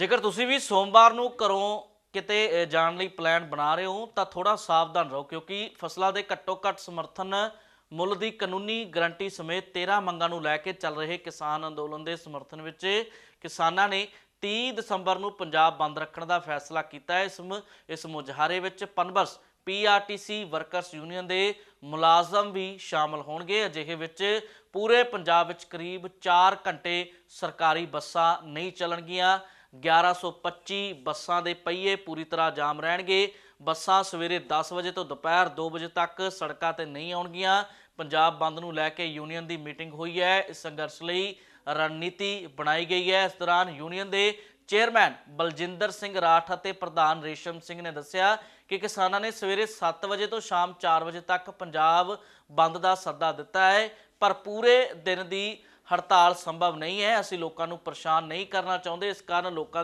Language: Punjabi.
ਜੇਕਰ ਤੁਸੀਂ ਵੀ ਸੋਮਵਾਰ ਨੂੰ ਘਰੋਂ ਕਿਤੇ ਜਾਣ ਲਈ ਪਲਾਨ ਬਣਾ ਰਹੇ ਹੋ, ਤਾਂ ਥੋੜਾ ਸਾਵਧਾਨ ਰਹੋ, ਕਿਉਂਕਿ ਫਸਲਾਂ ਦੇ ਘੱਟੋ ਘੱਟ ਸਮਰਥਨ ਮੁੱਲ ਦੀ ਕਾਨੂੰਨੀ ਗਰੰਟੀ ਸਮੇਤ 13 ਮੰਗਾਂ ਨੂੰ ਲੈ ਕੇ ਚੱਲ ਰਹੇ ਕਿਸਾਨ ਅੰਦੋਲਨ ਦੇ ਸਮਰਥਨ ਵਿੱਚ ਕਿਸਾਨਾਂ ਨੇ 30 ਦਸੰਬਰ ਨੂੰ ਪੰਜਾਬ ਬੰਦ ਰੱਖਣ ਦਾ ਫੈਸਲਾ ਕੀਤਾ। ਹੈ ਇਸ ਮ- ਇਸ ਮੁਜ਼ਾਹਰੇ ਵਿੱਚ ਪਨਬਸ ਪੀਆਰਟੀਸੀ ਵਰਕਰਸ ਯੂਨੀਅਨ ਦੇ ਮੁਲਾਜ਼ਮ ਵੀ ਸ਼ਾਮਲ ਹੋਣਗੇ। ਅਜਿਹੇ ਵਿੱਚ ਪੂਰੇ ਪੰਜਾਬ ਵਿੱਚ ਕਰੀਬ 4 ਘੰਟੇ ਸਰਕਾਰੀ ਬੱਸਾਂ ਨਹੀਂ ਚੱਲਣਗੀਆਂ। 1125 ਬੱਸਾਂ ਦੇ ਪਹੀਏ ਪੂਰੀ ਤਰ੍ਹਾਂ ਜਾਮ ਰਹਿਣਗੇ। ਬੱਸਾਂ ਸਵੇਰੇ 10 ਵਜੇ ਤੋਂ ਦੁਪਹਿਰ 2 ਵਜੇ ਤੱਕ ਸੜਕਾਂ ਤੇ ਨਹੀਂ ਆਉਣਗੀਆਂ। ਪੰਜਾਬ ਬੰਦ ਨੂੰ ਲੈ ਕੇ ਯੂਨੀਅਨ ਦੀ ਮੀਟਿੰਗ ਹੋਈ ਹੈ। ਇਸ ਸੰਘਰਸ਼ ਲਈ ਰਣਨੀਤੀ ਬਣਾਈ ਗਈ ਹੈ। ਇਸ ਦੌਰਾਨ ਯੂਨੀਅਨ ਦੇ ਚੇਅਰਮੈਨ ਬਲਜਿੰਦਰ ਸਿੰਘ ਰਾਠ ਅਤੇ ਪ੍ਰਧਾਨ ਰੇਸ਼ਮ ਸਿੰਘ ਨੇ ਦੱਸਿਆ ਕਿ ਕਿਸਾਨਾਂ ਨੇ ਸਵੇਰੇ 7 ਵਜੇ ਤੋਂ ਸ਼ਾਮ 4 ਵਜੇ ਤੱਕ ਪੰਜਾਬ ਬੰਦ ਦਾ ਸੱਦਾ ਦਿੱਤਾ ਹੈ। ਪਰ ਪੂਰੇ ਦਿਨ ਦੀ ਹੜਤਾਲ ਸੰਭਵ ਨਹੀਂ ਹੈ ਅਸੀਂ ਲੋਕਾਂ ਨੂੰ ਪਰੇਸ਼ਾਨ ਨਹੀਂ ਕਰਨਾ ਚਾਹੁੰਦੇ ਇਸ ਕਾਰਨ ਲੋਕਾਂ